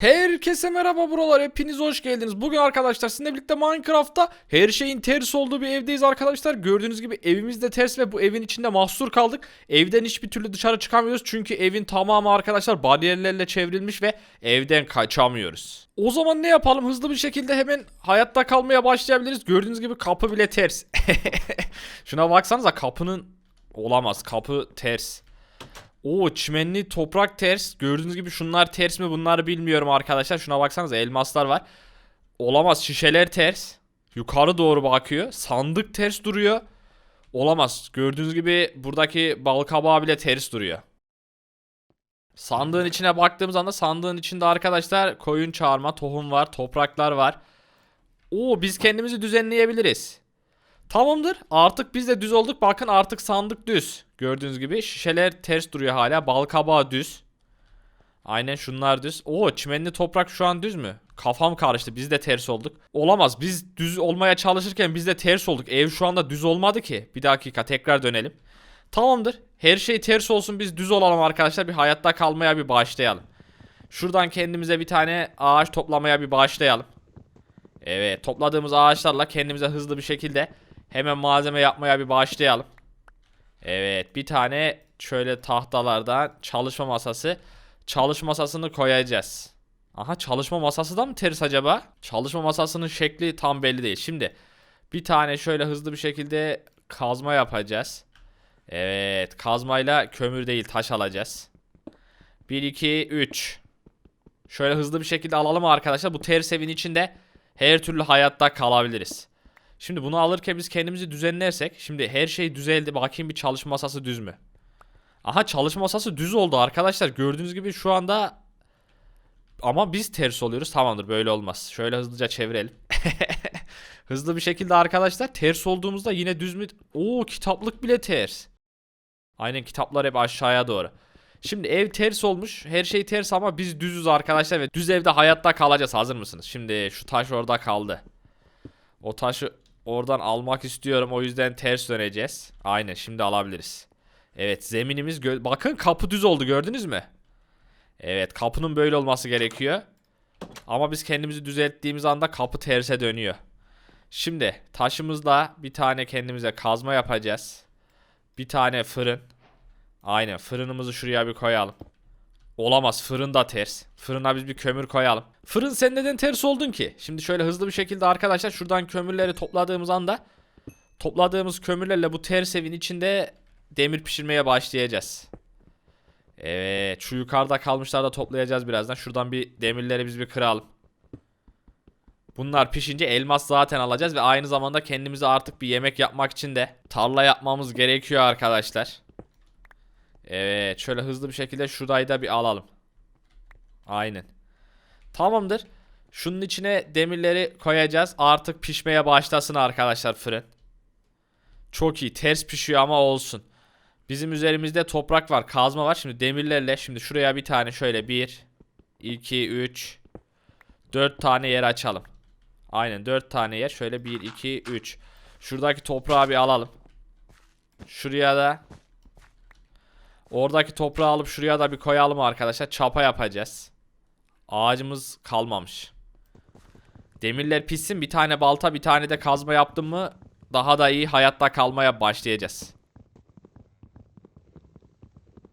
Herkese merhaba buralar hepiniz hoş geldiniz. Bugün arkadaşlar sizinle birlikte Minecraft'ta her şeyin ters olduğu bir evdeyiz arkadaşlar. Gördüğünüz gibi evimiz de ters ve bu evin içinde mahsur kaldık. Evden hiçbir türlü dışarı çıkamıyoruz çünkü evin tamamı arkadaşlar bariyerlerle çevrilmiş ve evden kaçamıyoruz. O zaman ne yapalım hızlı bir şekilde hemen hayatta kalmaya başlayabiliriz. Gördüğünüz gibi kapı bile ters. Şuna baksanıza kapının olamaz kapı ters. Oo çimenli toprak ters. Gördüğünüz gibi şunlar ters mi bunları bilmiyorum arkadaşlar. Şuna baksanıza elmaslar var. Olamaz şişeler ters. Yukarı doğru bakıyor. Sandık ters duruyor. Olamaz. Gördüğünüz gibi buradaki bal kabağı bile ters duruyor. Sandığın içine baktığımız anda sandığın içinde arkadaşlar koyun çağırma, tohum var, topraklar var. Oo biz kendimizi düzenleyebiliriz. Tamamdır. Artık biz de düz olduk. Bakın artık sandık düz. Gördüğünüz gibi şişeler ters duruyor hala. Bal kabağı düz. Aynen şunlar düz. Oo çimenli toprak şu an düz mü? Kafam karıştı. Biz de ters olduk. Olamaz. Biz düz olmaya çalışırken biz de ters olduk. Ev şu anda düz olmadı ki. Bir dakika tekrar dönelim. Tamamdır. Her şey ters olsun biz düz olalım arkadaşlar. Bir hayatta kalmaya bir başlayalım. Şuradan kendimize bir tane ağaç toplamaya bir başlayalım. Evet topladığımız ağaçlarla kendimize hızlı bir şekilde hemen malzeme yapmaya bir başlayalım. Evet bir tane şöyle tahtalardan çalışma masası. Çalışma masasını koyacağız. Aha çalışma masası da mı ters acaba? Çalışma masasının şekli tam belli değil. Şimdi bir tane şöyle hızlı bir şekilde kazma yapacağız. Evet kazmayla kömür değil taş alacağız. 1 2 3 Şöyle hızlı bir şekilde alalım arkadaşlar. Bu ters evin içinde her türlü hayatta kalabiliriz. Şimdi bunu alırken biz kendimizi düzenlersek. Şimdi her şey düzeldi. Bakayım bir çalışma masası düz mü? Aha çalışma masası düz oldu arkadaşlar. Gördüğünüz gibi şu anda ama biz ters oluyoruz. Tamamdır böyle olmaz. Şöyle hızlıca çevirelim. Hızlı bir şekilde arkadaşlar ters olduğumuzda yine düz mü? Oo kitaplık bile ters. Aynen kitaplar hep aşağıya doğru. Şimdi ev ters olmuş. Her şey ters ama biz düzüz arkadaşlar ve düz evde hayatta kalacağız. Hazır mısınız? Şimdi şu taş orada kaldı. O taşı oradan almak istiyorum. O yüzden ters döneceğiz. Aynen şimdi alabiliriz. Evet zeminimiz bakın kapı düz oldu gördünüz mü? Evet kapının böyle olması gerekiyor. Ama biz kendimizi düzelttiğimiz anda kapı terse dönüyor. Şimdi taşımızla bir tane kendimize kazma yapacağız. Bir tane fırın. Aynen fırınımızı şuraya bir koyalım. Olamaz fırın da ters. Fırına biz bir kömür koyalım. Fırın sen neden ters oldun ki? Şimdi şöyle hızlı bir şekilde arkadaşlar şuradan kömürleri topladığımız anda topladığımız kömürlerle bu ters evin içinde demir pişirmeye başlayacağız. Evet şu yukarıda kalmışları da toplayacağız birazdan. Şuradan bir demirleri biz bir kıralım. Bunlar pişince elmas zaten alacağız ve aynı zamanda kendimize artık bir yemek yapmak için de tarla yapmamız gerekiyor arkadaşlar. Evet şöyle hızlı bir şekilde şurayı da bir alalım. Aynen. Tamamdır. Şunun içine demirleri koyacağız. Artık pişmeye başlasın arkadaşlar fırın. Çok iyi. Ters pişiyor ama olsun. Bizim üzerimizde toprak var. Kazma var. Şimdi demirlerle şimdi şuraya bir tane şöyle 1 2 3 4 tane yer açalım. Aynen 4 tane yer. Şöyle 1 2 3. Şuradaki toprağı bir alalım. Şuraya da Oradaki toprağı alıp şuraya da bir koyalım arkadaşlar. Çapa yapacağız. Ağacımız kalmamış. Demirler pişsin. Bir tane balta bir tane de kazma yaptım mı daha da iyi hayatta kalmaya başlayacağız.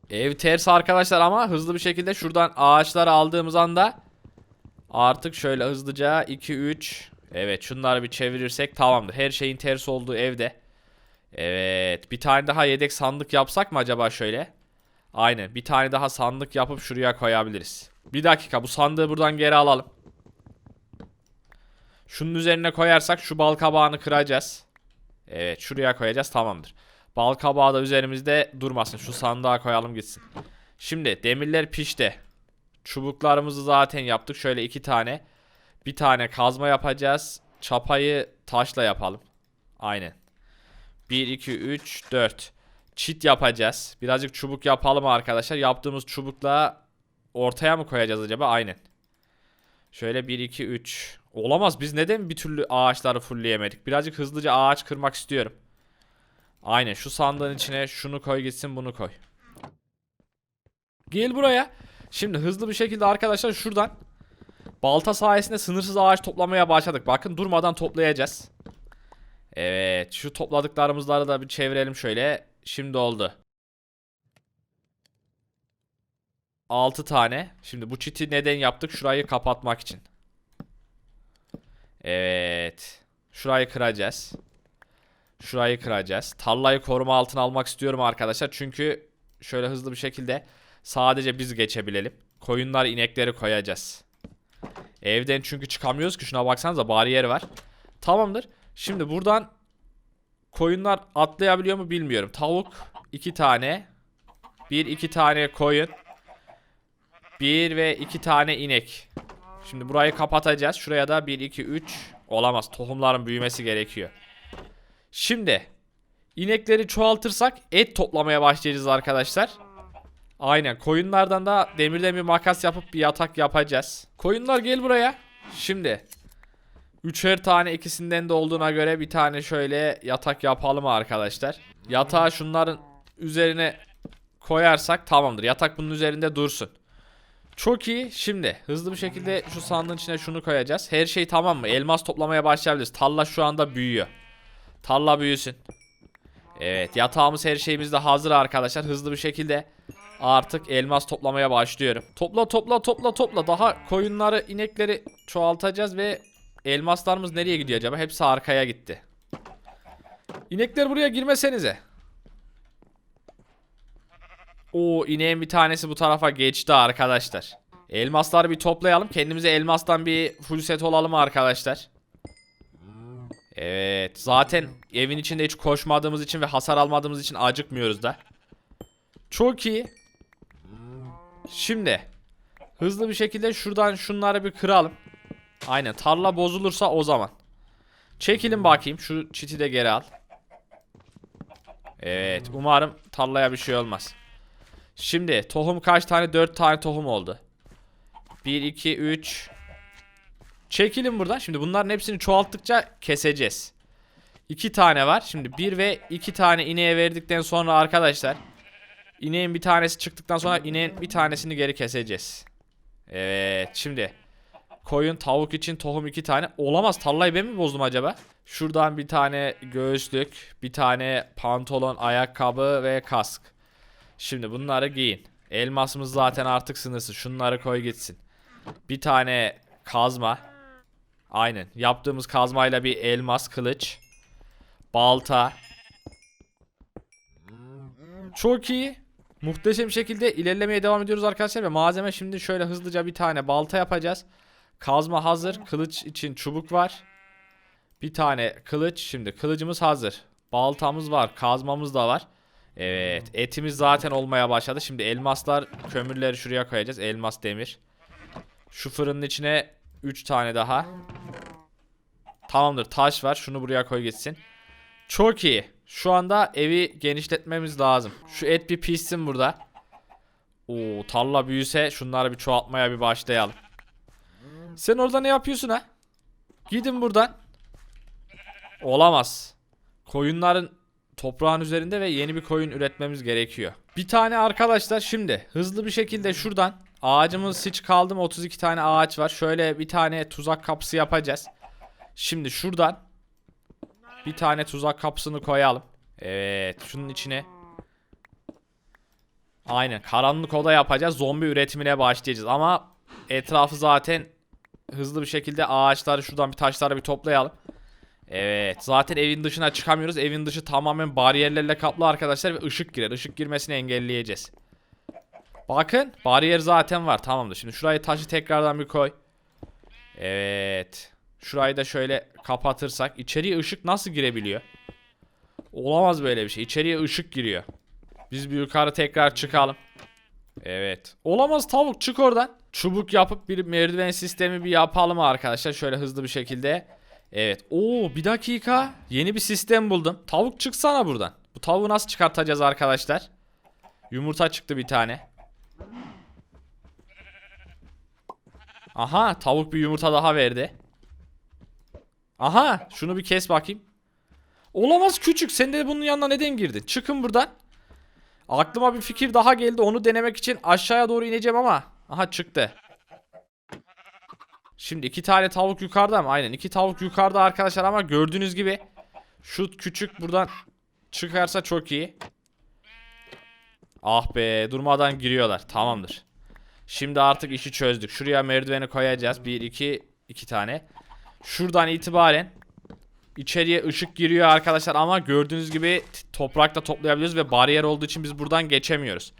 Ev ters arkadaşlar ama hızlı bir şekilde şuradan ağaçları aldığımız anda artık şöyle hızlıca 2 3 Evet şunları bir çevirirsek tamamdır. Her şeyin ters olduğu evde. Evet bir tane daha yedek sandık yapsak mı acaba şöyle? Aynen bir tane daha sandık yapıp şuraya koyabiliriz. Bir dakika bu sandığı buradan geri alalım. Şunun üzerine koyarsak şu bal kabağını kıracağız. Evet şuraya koyacağız tamamdır. Bal kabağı da üzerimizde durmasın. Şu sandığa koyalım gitsin. Şimdi demirler pişti. Çubuklarımızı zaten yaptık. Şöyle iki tane. Bir tane kazma yapacağız. Çapayı taşla yapalım. Aynen. 1, 2, 3, 4. Çit yapacağız. Birazcık çubuk yapalım arkadaşlar. Yaptığımız çubukla ortaya mı koyacağız acaba? Aynen. Şöyle 1, 2, 3. Olamaz. Biz neden bir türlü ağaçları fullleyemedik? Birazcık hızlıca ağaç kırmak istiyorum. Aynen. Şu sandığın içine şunu koy gitsin bunu koy. Gel buraya. Şimdi hızlı bir şekilde arkadaşlar şuradan Balta sayesinde sınırsız ağaç toplamaya başladık. Bakın durmadan toplayacağız. Evet şu topladıklarımızları da bir çevirelim şöyle. Şimdi oldu. 6 tane. Şimdi bu çiti neden yaptık? Şurayı kapatmak için. Evet. Şurayı kıracağız. Şurayı kıracağız. Tarlayı koruma altına almak istiyorum arkadaşlar. Çünkü şöyle hızlı bir şekilde sadece biz geçebilelim. Koyunlar inekleri koyacağız. Evden çünkü çıkamıyoruz ki şuna baksanıza bariyer var. Tamamdır. Şimdi buradan koyunlar atlayabiliyor mu bilmiyorum. Tavuk iki tane. Bir iki tane koyun. Bir ve iki tane inek. Şimdi burayı kapatacağız. Şuraya da 1, 2, 3 olamaz. Tohumların büyümesi gerekiyor. Şimdi inekleri çoğaltırsak et toplamaya başlayacağız arkadaşlar. Aynen koyunlardan da demirden bir makas yapıp bir yatak yapacağız. Koyunlar gel buraya. Şimdi Üçer tane ikisinden de olduğuna göre bir tane şöyle yatak yapalım arkadaşlar. Yatağı şunların üzerine koyarsak tamamdır. Yatak bunun üzerinde dursun. Çok iyi. Şimdi hızlı bir şekilde şu sandığın içine şunu koyacağız. Her şey tamam mı? Elmas toplamaya başlayabiliriz. Tarla şu anda büyüyor. Tarla büyüsün. Evet yatağımız her şeyimiz de hazır arkadaşlar. Hızlı bir şekilde artık elmas toplamaya başlıyorum. Topla topla topla topla. Daha koyunları inekleri çoğaltacağız ve elmaslarımız nereye gidiyor acaba? Hepsi arkaya gitti. İnekler buraya girmesenize. Oo ineğin bir tanesi bu tarafa geçti arkadaşlar. Elmasları bir toplayalım. Kendimize elmastan bir full set olalım arkadaşlar. Evet. Zaten evin içinde hiç koşmadığımız için ve hasar almadığımız için acıkmıyoruz da. Çok iyi. Şimdi hızlı bir şekilde şuradan şunları bir kıralım. Aynen tarla bozulursa o zaman. Çekilin bakayım şu çiti de geri al. Evet umarım tarlaya bir şey olmaz. Şimdi tohum kaç tane? 4 tane tohum oldu. 1 2 3 Çekilin buradan. Şimdi bunların hepsini çoğalttıkça keseceğiz. 2 tane var. Şimdi 1 ve 2 tane ineğe verdikten sonra arkadaşlar ineğin bir tanesi çıktıktan sonra ineğin bir tanesini geri keseceğiz. Evet şimdi koyun tavuk için tohum 2 tane. Olamaz tarlayı ben mi bozdum acaba? Şuradan bir tane göğüslük, bir tane pantolon, ayakkabı ve kask. Şimdi bunları giyin. Elmasımız zaten artık sınırsız. Şunları koy gitsin. Bir tane kazma. Aynen. Yaptığımız kazmayla bir elmas kılıç. Balta. Çok iyi. Muhteşem şekilde ilerlemeye devam ediyoruz arkadaşlar ve malzeme şimdi şöyle hızlıca bir tane balta yapacağız. Kazma hazır. Kılıç için çubuk var. Bir tane kılıç. Şimdi kılıcımız hazır. Baltamız var. Kazmamız da var. Evet. Etimiz zaten olmaya başladı. Şimdi elmaslar, kömürleri şuraya koyacağız. Elmas demir. Şu fırının içine 3 tane daha. Tamamdır. Taş var. Şunu buraya koy gitsin. Çok iyi. Şu anda evi genişletmemiz lazım. Şu et bir pişsin burada. Oo, tarla büyüse şunları bir çoğaltmaya bir başlayalım. Sen orada ne yapıyorsun ha? Gidin buradan. Olamaz. Koyunların toprağın üzerinde ve yeni bir koyun üretmemiz gerekiyor. Bir tane arkadaşlar şimdi hızlı bir şekilde şuradan ağacımız hiç kaldı mı 32 tane ağaç var. Şöyle bir tane tuzak kapısı yapacağız. Şimdi şuradan bir tane tuzak kapısını koyalım. Evet şunun içine Aynen karanlık oda yapacağız. Zombi üretimine başlayacağız ama etrafı zaten hızlı bir şekilde ağaçları şuradan bir taşları bir toplayalım. Evet zaten evin dışına çıkamıyoruz. Evin dışı tamamen bariyerlerle kaplı arkadaşlar ve ışık girer. Işık girmesini engelleyeceğiz. Bakın bariyer zaten var tamamdır. Şimdi şurayı taşı tekrardan bir koy. Evet. Şurayı da şöyle kapatırsak içeriye ışık nasıl girebiliyor? Olamaz böyle bir şey. İçeriye ışık giriyor. Biz bir yukarı tekrar çıkalım. Evet. Olamaz tavuk çık oradan. Çubuk yapıp bir merdiven sistemi bir yapalım arkadaşlar. Şöyle hızlı bir şekilde. Evet. Oo bir dakika. Yeni bir sistem buldum. Tavuk çıksana buradan. Bu tavuğu nasıl çıkartacağız arkadaşlar? Yumurta çıktı bir tane. Aha tavuk bir yumurta daha verdi. Aha şunu bir kes bakayım. Olamaz küçük. Sen de bunun yanına neden girdin? Çıkın buradan. Aklıma bir fikir daha geldi. Onu denemek için aşağıya doğru ineceğim ama. Aha çıktı. Şimdi iki tane tavuk yukarıda mı? Aynen iki tavuk yukarıda arkadaşlar ama gördüğünüz gibi şu küçük buradan çıkarsa çok iyi. Ah be durmadan giriyorlar. Tamamdır. Şimdi artık işi çözdük. Şuraya merdiveni koyacağız. 1 2 2 tane. Şuradan itibaren içeriye ışık giriyor arkadaşlar ama gördüğünüz gibi t- toprakta toplayabiliyoruz ve bariyer olduğu için biz buradan geçemiyoruz.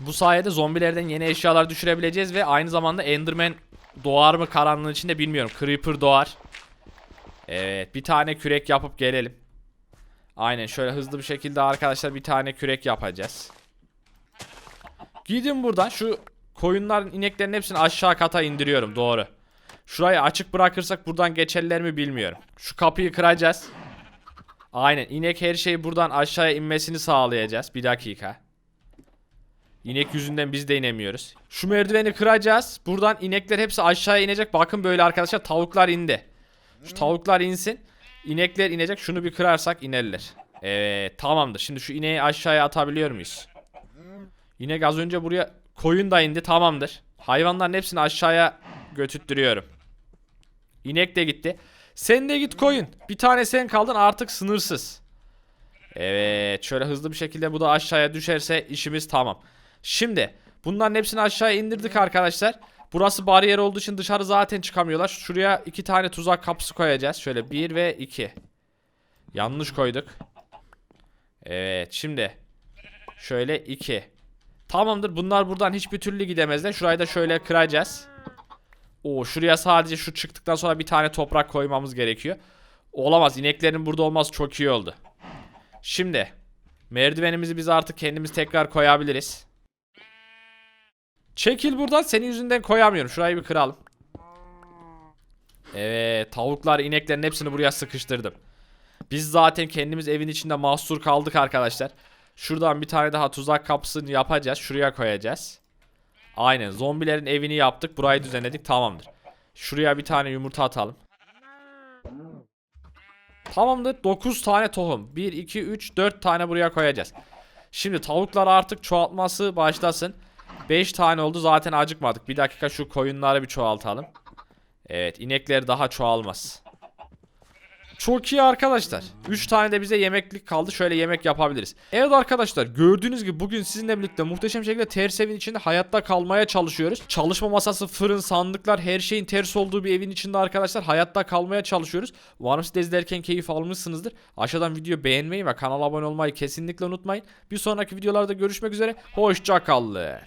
Bu sayede zombilerden yeni eşyalar düşürebileceğiz ve aynı zamanda Enderman doğar mı karanlığın içinde bilmiyorum. Creeper doğar. Evet bir tane kürek yapıp gelelim. Aynen şöyle hızlı bir şekilde arkadaşlar bir tane kürek yapacağız. Gidin buradan şu koyunların ineklerin hepsini aşağı kata indiriyorum doğru. Şurayı açık bırakırsak buradan geçerler mi bilmiyorum. Şu kapıyı kıracağız. Aynen inek her şeyi buradan aşağıya inmesini sağlayacağız. Bir dakika. İnek yüzünden biz de inemiyoruz. Şu merdiveni kıracağız. Buradan inekler hepsi aşağıya inecek. Bakın böyle arkadaşlar tavuklar indi. Şu tavuklar insin. İnekler inecek. Şunu bir kırarsak inerler. Evet tamamdır. Şimdi şu ineği aşağıya atabiliyor muyuz? İnek az önce buraya koyun da indi. Tamamdır. Hayvanların hepsini aşağıya götürttürüyorum. İnek de gitti. Sen de git koyun. Bir tane sen kaldın artık sınırsız. Evet şöyle hızlı bir şekilde bu da aşağıya düşerse işimiz tamam. Şimdi bunların hepsini aşağıya indirdik arkadaşlar. Burası bariyer olduğu için dışarı zaten çıkamıyorlar. Şuraya iki tane tuzak kapısı koyacağız. Şöyle bir ve iki. Yanlış koyduk. Evet şimdi. Şöyle iki. Tamamdır bunlar buradan hiçbir türlü gidemezler. Şurayı da şöyle kıracağız. Oo şuraya sadece şu çıktıktan sonra bir tane toprak koymamız gerekiyor. Olamaz ineklerin burada olması çok iyi oldu. Şimdi merdivenimizi biz artık kendimiz tekrar koyabiliriz. Çekil buradan senin yüzünden koyamıyorum. Şurayı bir kıralım. Evet tavuklar ineklerin hepsini buraya sıkıştırdım. Biz zaten kendimiz evin içinde mahsur kaldık arkadaşlar. Şuradan bir tane daha tuzak kapısını yapacağız. Şuraya koyacağız. Aynen zombilerin evini yaptık. Burayı düzenledik tamamdır. Şuraya bir tane yumurta atalım. Tamamdır 9 tane tohum. 1, 2, 3, 4 tane buraya koyacağız. Şimdi tavuklar artık çoğaltması başlasın. 5 tane oldu zaten acıkmadık. Bir dakika şu koyunları bir çoğaltalım. Evet inekler daha çoğalmaz. Çok iyi arkadaşlar. 3 tane de bize yemeklik kaldı. Şöyle yemek yapabiliriz. Evet arkadaşlar gördüğünüz gibi bugün sizinle birlikte muhteşem şekilde ters evin içinde hayatta kalmaya çalışıyoruz. Çalışma masası, fırın, sandıklar her şeyin ters olduğu bir evin içinde arkadaşlar hayatta kalmaya çalışıyoruz. Umarım siz de izlerken keyif almışsınızdır. Aşağıdan video beğenmeyi ve kanala abone olmayı kesinlikle unutmayın. Bir sonraki videolarda görüşmek üzere. Hoşça kalın.